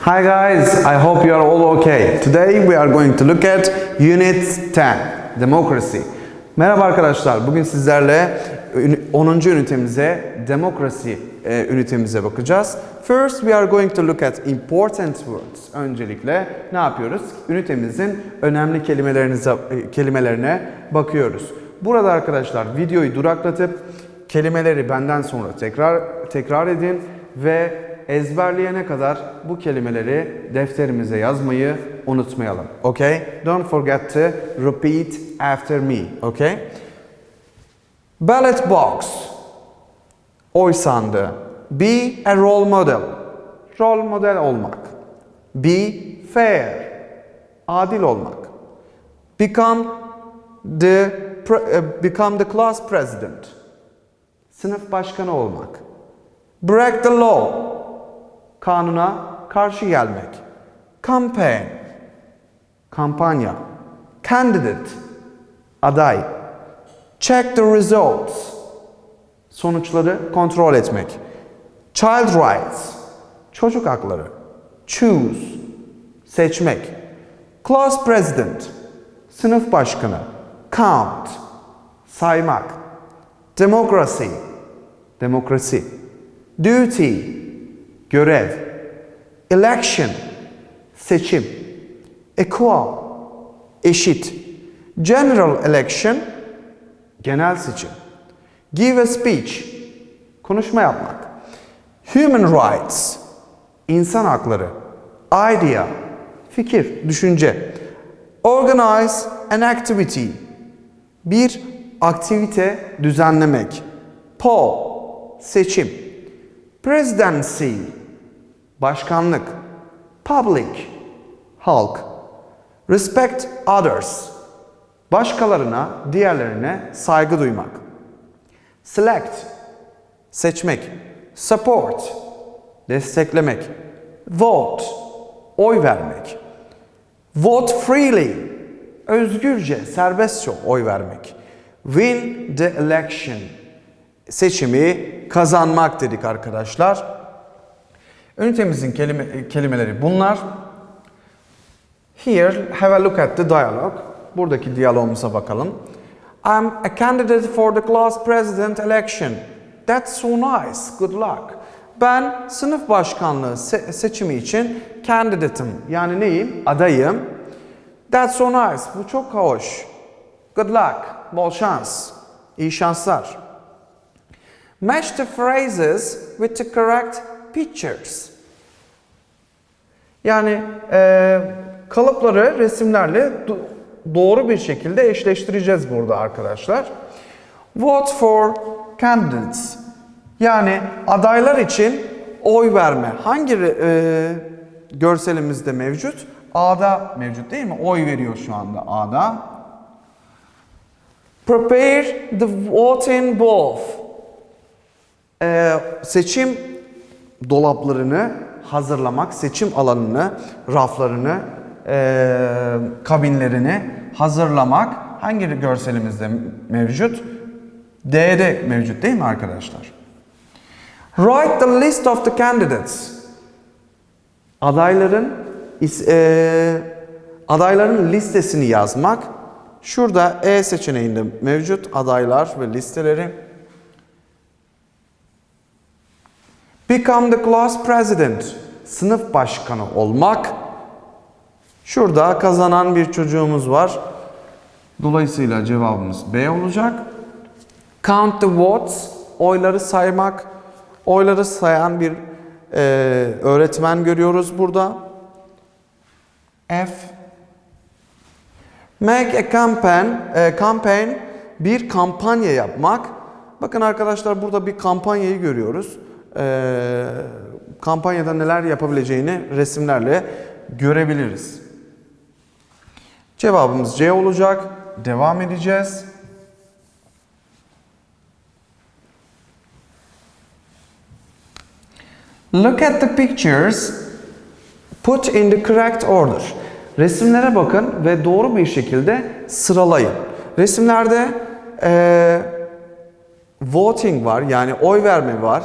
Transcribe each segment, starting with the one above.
Hi guys, I hope you are all okay. Today we are going to look at Unit 10, Democracy. Merhaba arkadaşlar, bugün sizlerle ün- 10. ünitemize, demokrasi e, ünitemize bakacağız. First we are going to look at important words. Öncelikle ne yapıyoruz? Ünitemizin önemli kelimelerinize, e, kelimelerine bakıyoruz. Burada arkadaşlar videoyu duraklatıp kelimeleri benden sonra tekrar tekrar edin ve ezberleyene kadar bu kelimeleri defterimize yazmayı unutmayalım. Okay? Don't forget to repeat after me. Okay? Ballot box. Oy sandığı. Be a role model. Rol model olmak. Be fair. Adil olmak. Become the eh, become the class president. Sınıf başkanı olmak. Break the law. Kanuna karşı gelmek. Campaign. Kampanya. Candidate. Aday. Check the results. Sonuçları kontrol etmek. Child rights. Çocuk hakları. Choose. Seçmek. Class president. Sınıf başkanı. Count. Saymak. Democracy. Demokrasi. Duty. Görev. Election. Seçim. Equal. Eşit. General election. Genel seçim. Give a speech. Konuşma yapmak. Human rights. İnsan hakları. Idea. Fikir, düşünce. Organize an activity. Bir aktivite düzenlemek. Poll. Seçim. Presidency. Başkanlık. Public. Halk. Respect others. Başkalarına, diğerlerine saygı duymak. Select. Seçmek. Support. Desteklemek. Vote. Oy vermek. Vote freely. Özgürce, serbestçe oy vermek. Win the election. Seçimi kazanmak dedik arkadaşlar. Ünitemizin kelime, kelimeleri bunlar. Here, have a look at the dialogue. Buradaki diyalogumuza bakalım. I'm a candidate for the class president election. That's so nice. Good luck. Ben sınıf başkanlığı se- seçimi için candidate'ım. Yani neyim? Adayım. That's so nice. Bu çok hoş. Good luck. Bol şans. İyi şanslar. Match the phrases with the correct pictures. Yani e, kalıpları resimlerle do- doğru bir şekilde eşleştireceğiz burada arkadaşlar. Vote for candidates. Yani adaylar için oy verme. Hangi e, görselimizde mevcut? A'da mevcut değil mi? Oy veriyor şu anda A'da. Prepare the voting booth. Ee, seçim dolaplarını hazırlamak, seçim alanını, raflarını, ee, kabinlerini hazırlamak hangi görselimizde mevcut? D'de mevcut değil mi arkadaşlar? Write the list of the candidates. Adayların ee, adayların listesini yazmak. Şurada E seçeneğinde mevcut adaylar ve listeleri. Become the class president. Sınıf başkanı olmak. Şurada kazanan bir çocuğumuz var. Dolayısıyla cevabımız B olacak. Count the votes. Oyları saymak. Oyları sayan bir e, öğretmen görüyoruz burada. F. Make a campaign, e, campaign bir kampanya yapmak. Bakın arkadaşlar burada bir kampanyayı görüyoruz. E, kampanyada neler yapabileceğini resimlerle görebiliriz. Cevabımız C olacak. Devam edeceğiz. Look at the pictures. Put in the correct order. Resimlere bakın ve doğru bir şekilde sıralayın. Resimlerde eee, voting var yani oy verme var.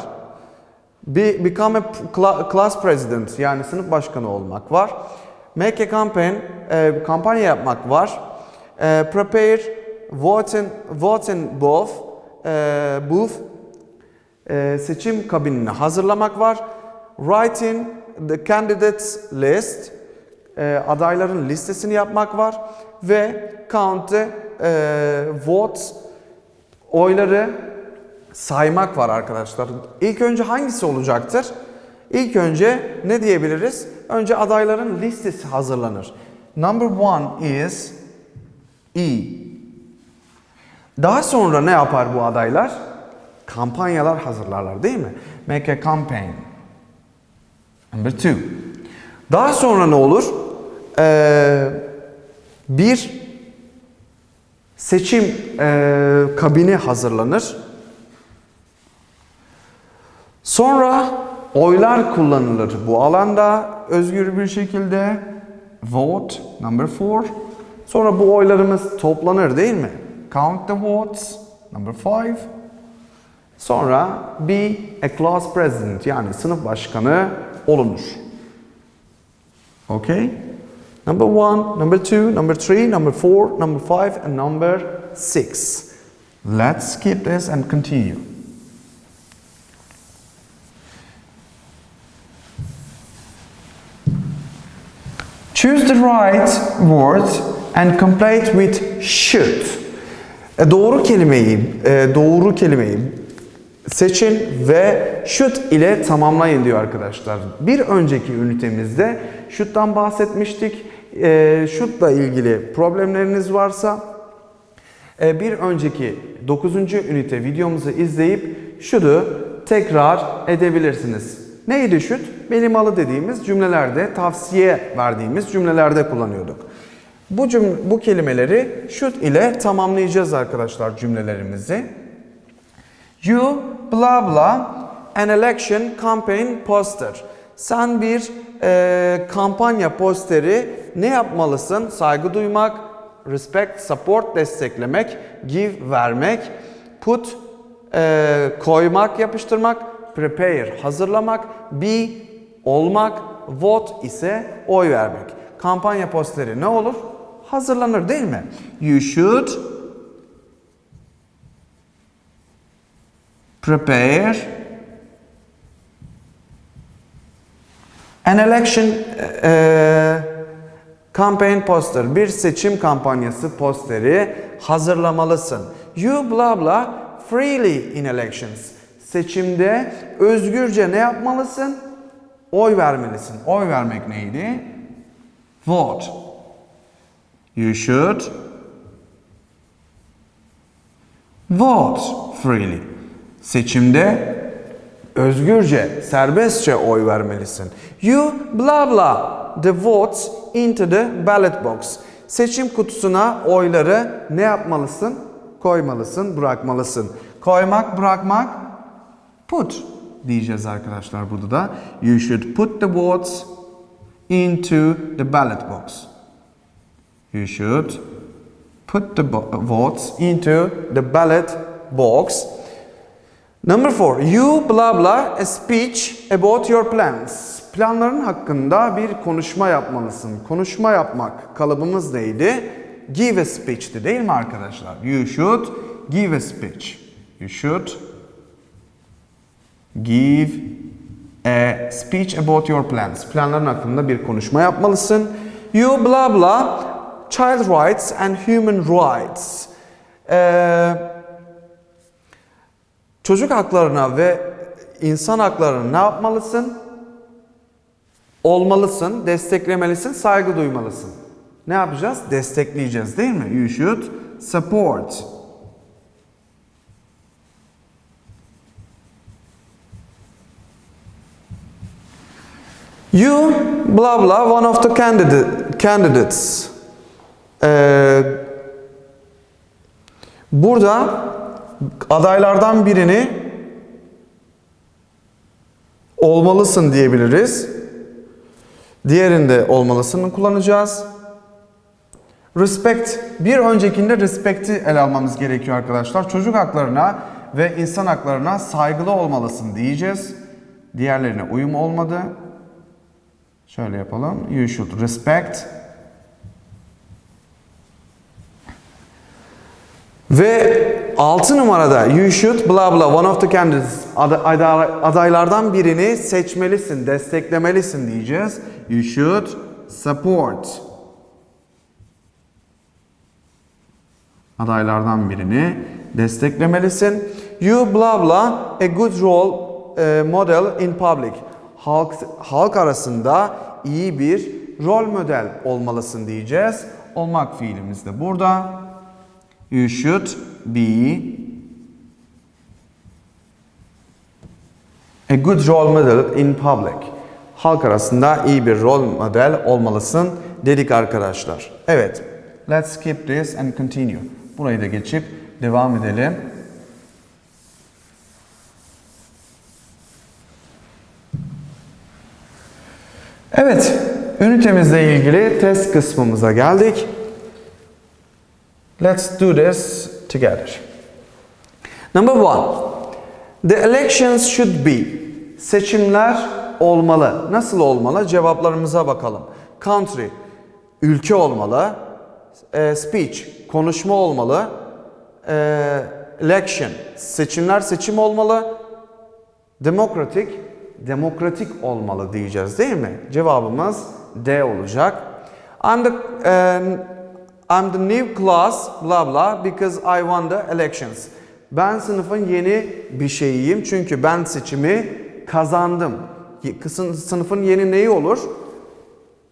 Be, become a cla- class president yani sınıf başkanı olmak var. Make a campaign, e, kampanya yapmak var. E, prepare, vote in, vote in both, e, booth, e, seçim kabinini hazırlamak var. Write in the candidates list, e, adayların listesini yapmak var. Ve count the e, votes, oyları saymak var arkadaşlar. İlk önce hangisi olacaktır? İlk önce ne diyebiliriz? Önce adayların listesi hazırlanır. Number one is E. Daha sonra ne yapar bu adaylar? Kampanyalar hazırlarlar değil mi? Make a campaign. Number two. Daha sonra ne olur? Ee, bir seçim e, kabini hazırlanır. Sonra oylar kullanılır bu alanda özgür bir şekilde. Vote number four. Sonra bu oylarımız toplanır değil mi? Count the votes number five. Sonra be a class president yani sınıf başkanı olunur. Okay? Number one, number two, number three, number four, number five, and number six. Let's skip this and continue. Choose the right word and complete with should. E, Doğru kelimeyi, e, doğru kelimeyi seçin ve should ile tamamlayın diyor arkadaşlar. Bir önceki ünitemizde should'dan bahsetmiştik. E, Should'la ilgili problemleriniz varsa e, bir önceki 9. ünite videomuzu izleyip should'u tekrar edebilirsiniz. Neydi should? Benim alı dediğimiz cümlelerde, tavsiye verdiğimiz cümlelerde kullanıyorduk. Bu cüm bu kelimeleri should ile tamamlayacağız arkadaşlar cümlelerimizi. You blah blah an election campaign poster. Sen bir e, kampanya posteri ne yapmalısın? Saygı duymak, respect, support desteklemek, give vermek, put e, koymak, yapıştırmak, prepare hazırlamak, be olmak, vote ise oy vermek. Kampanya posteri ne olur? Hazırlanır değil mi? You should prepare an election eee, campaign poster, bir seçim kampanyası posteri hazırlamalısın. You blah blah freely in elections. Seçimde özgürce ne yapmalısın? Oy vermelisin. Oy vermek neydi? Vote. You should vote freely. Seçimde özgürce, serbestçe oy vermelisin. You blah blah the votes into the ballot box. Seçim kutusuna oyları ne yapmalısın? Koymalısın, bırakmalısın. Koymak, bırakmak, put diyeceğiz arkadaşlar burada da. You should put the votes into the ballot box. You should put the votes into the ballot box. Number four, you blah blah a speech about your plans. Planların hakkında bir konuşma yapmalısın. Konuşma yapmak kalıbımız neydi? Give a speech'ti değil mi arkadaşlar? You should give a speech. You should give a speech about your plans. Planların hakkında bir konuşma yapmalısın. You blah blah child rights and human rights. Ee, çocuk haklarına ve insan haklarına ne yapmalısın? Olmalısın, desteklemelisin, saygı duymalısın. Ne yapacağız? Destekleyeceğiz değil mi? You should support. You blah blah one of the candidate, candidates. Ee, burada adaylardan birini olmalısın diyebiliriz. Diğerinde olmalısını kullanacağız. Respect, bir öncekinde respect'i ele almamız gerekiyor arkadaşlar. Çocuk haklarına ve insan haklarına saygılı olmalısın diyeceğiz. Diğerlerine uyum olmadı. Şöyle yapalım. You should respect. Ve 6 numarada you should blah blah one of the candidates ad- aday- adaylardan birini seçmelisin, desteklemelisin diyeceğiz. You should support. adaylardan birini desteklemelisin. You blah blah a good role e, model in public. Halk halk arasında iyi bir rol model olmalısın diyeceğiz. Olmak fiilimiz de burada. You should be a good role model in public. Halk arasında iyi bir rol model olmalısın dedik arkadaşlar. Evet. Let's skip this and continue. Burayı da geçip devam edelim. Evet, ünitemizle ilgili test kısmımıza geldik. Let's do this together. Number one, the elections should be. Seçimler olmalı. Nasıl olmalı? Cevaplarımıza bakalım. Country, ülke olmalı. E, speech, konuşma olmalı. E, election, seçimler seçim olmalı. Democratic, demokratik olmalı diyeceğiz değil mi? Cevabımız D olacak. I'm the, um, I'm the new class blah blah because I won the elections. Ben sınıfın yeni bir şeyiyim çünkü ben seçimi kazandım. Sınıfın yeni neyi olur?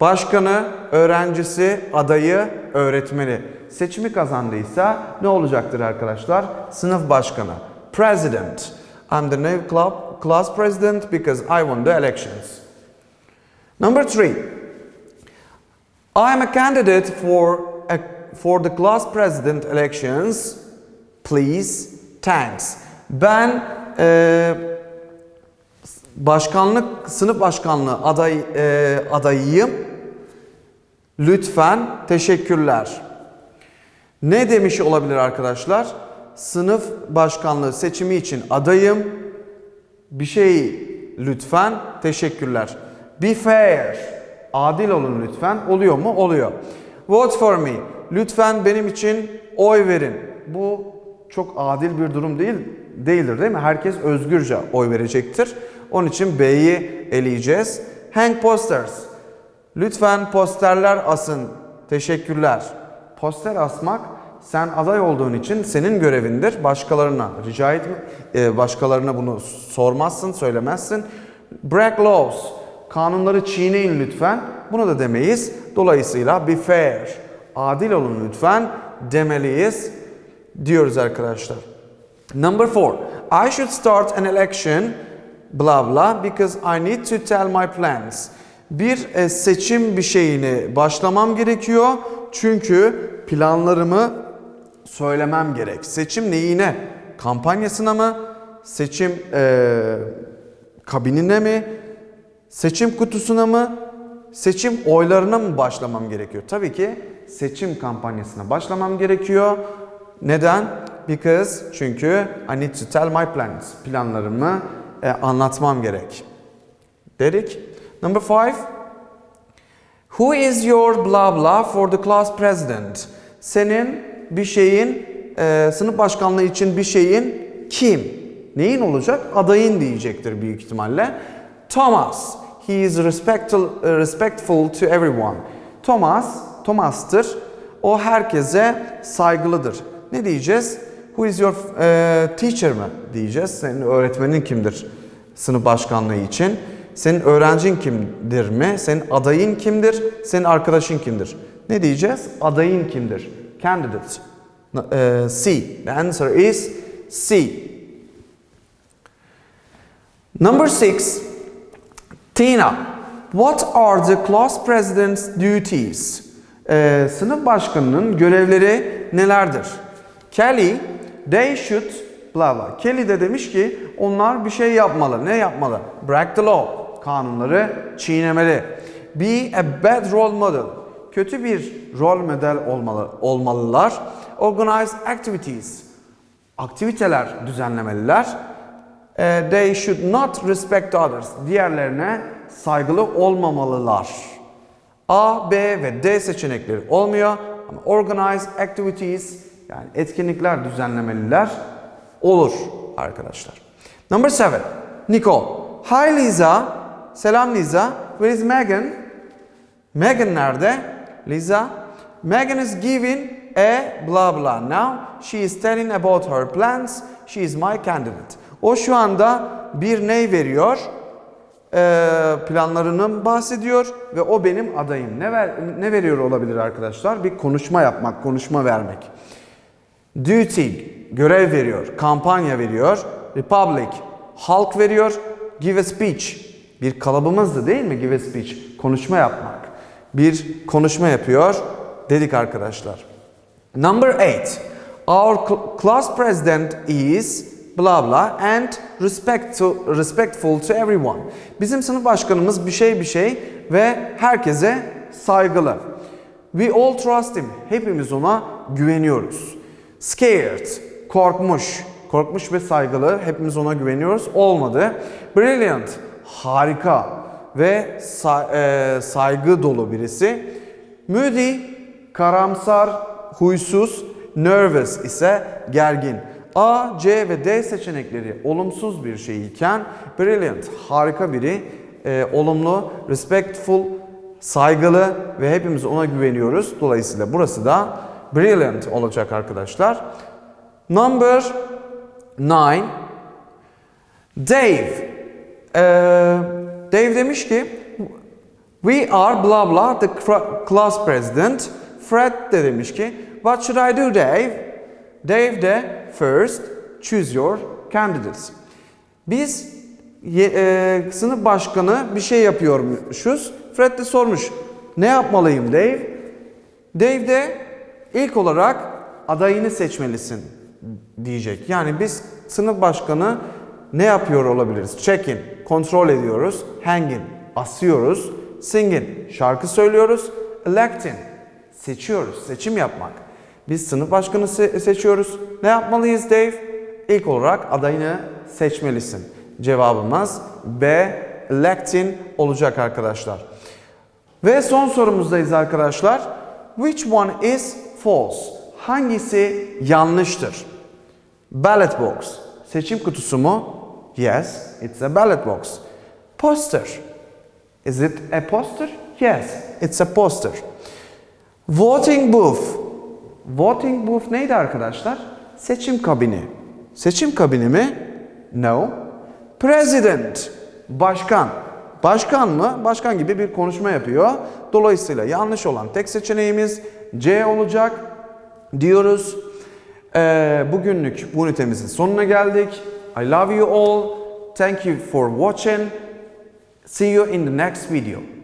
Başkanı, öğrencisi, adayı, öğretmeni. Seçimi kazandıysa ne olacaktır arkadaşlar? Sınıf başkanı. President. I'm the new club, class president because I won the elections. Number three. I am a candidate for, for the class president elections. Please, thanks. Ben eee başkanlık, sınıf başkanlığı aday e, adayıyım. Lütfen teşekkürler. Ne demiş olabilir arkadaşlar? Sınıf başkanlığı seçimi için adayım. Bir şey lütfen teşekkürler. Be fair. Adil olun lütfen. Oluyor mu? Oluyor. Vote for me. Lütfen benim için oy verin. Bu çok adil bir durum değil değildir değil mi? Herkes özgürce oy verecektir. Onun için B'yi eleyeceğiz. Hang posters. Lütfen posterler asın. Teşekkürler. Poster asmak sen aday olduğun için senin görevindir. Başkalarına rica etme, başkalarına bunu sormazsın, söylemezsin. Break laws. Kanunları çiğneyin lütfen. Bunu da demeyiz. Dolayısıyla be fair. Adil olun lütfen demeliyiz diyoruz arkadaşlar. Number four. I should start an election blah blah because I need to tell my plans. Bir e, seçim bir şeyini başlamam gerekiyor. Çünkü planlarımı söylemem gerek. Seçim neyine? Kampanyasına mı? Seçim e, kabinine mi? Seçim kutusuna mı? Seçim oylarına mı başlamam gerekiyor? Tabii ki seçim kampanyasına başlamam gerekiyor. Neden? Because çünkü I need to tell my plans. Planlarımı e, anlatmam gerek. Dedik. Number five. Who is your blah blah for the class president? Senin bir şeyin, e, sınıf başkanlığı için bir şeyin kim? Neyin olacak? Adayın diyecektir büyük ihtimalle. Thomas. He is respectful, respectful to everyone. Thomas, Thomas'tır. O herkese saygılıdır. Ne diyeceğiz? Who is your e, teacher mı diyeceğiz. Senin öğretmenin kimdir sınıf başkanlığı için? Senin öğrencin kimdir mi? Senin adayın kimdir? Senin arkadaşın kimdir? Ne diyeceğiz? Adayın kimdir? Candidate. E, C. The answer is C. Number six. Tina. What are the class president's duties? Ee, sınıf başkanının görevleri nelerdir? Kelly, they should blah blah. Kelly de demiş ki onlar bir şey yapmalı. Ne yapmalı? Break the law. Kanunları çiğnemeli. Be a bad role model. kötü bir rol model olmalı, olmalılar. Organize activities. Aktiviteler düzenlemeliler. Eh, they should not respect others. Diğerlerine saygılı olmamalılar. A, B ve D seçenekleri olmuyor. Ama organize activities yani etkinlikler düzenlemeliler olur arkadaşlar. Number seven. Nicole. Hi Lisa. Selam Lisa. Where is Megan? Megan nerede? Lisa. Megan is giving a blah blah now. She is telling about her plans. She is my candidate. O şu anda bir ney veriyor? Planlarının bahsediyor ve o benim adayım. Ne ver, ne veriyor olabilir arkadaşlar? Bir konuşma yapmak, konuşma vermek. Duty, görev veriyor. Kampanya veriyor. Republic, halk veriyor. Give a speech, bir kalıbımızdı değil mi give a speech? Konuşma yapmak. Bir konuşma yapıyor dedik arkadaşlar. Number 8. Our cl- class president is blah blah and respect to, respectful to everyone. Bizim sınıf başkanımız bir şey bir şey ve herkese saygılı. We all trust him. Hepimiz ona güveniyoruz. Scared, korkmuş. Korkmuş ve saygılı. Hepimiz ona güveniyoruz. Olmadı. Brilliant, harika ve e, saygı dolu birisi. Moody, karamsar, huysuz. Nervous ise gergin. A, C ve D seçenekleri olumsuz bir şey iken brilliant, harika biri, e, olumlu, respectful, saygılı ve hepimiz ona güveniyoruz. Dolayısıyla burası da brilliant olacak arkadaşlar. Number 9 Dave. Ee, Dave demiş ki We are blah blah the class president. Fred de demiş ki What should I do Dave? Dave de first choose your candidates. Biz e, sınıf başkanı bir şey yapıyormuşuz. Fred de sormuş ne yapmalıyım Dave? Dave de ilk olarak adayını seçmelisin diyecek. Yani biz sınıf başkanı ne yapıyor olabiliriz? Check-in, kontrol ediyoruz. Hang-in, asıyoruz. Sing-in, şarkı söylüyoruz. Elect-in, seçiyoruz, seçim yapmak. Biz sınıf başkanı se- seçiyoruz. Ne yapmalıyız Dave? İlk olarak adayını seçmelisin. Cevabımız B, elect-in olacak arkadaşlar. Ve son sorumuzdayız arkadaşlar. Which one is false? Hangisi yanlıştır? Ballot box. Seçim kutusu mu? Yes, it's a ballot box. Poster. Is it a poster? Yes, it's a poster. Voting booth. Voting booth neydi arkadaşlar? Seçim kabini. Seçim kabini mi? No. President. Başkan. Başkan mı? Başkan gibi bir konuşma yapıyor. Dolayısıyla yanlış olan tek seçeneğimiz C olacak diyoruz. Ee, bugünlük bu ünitemizin sonuna geldik. I love you all. Thank you for watching. See you in the next video.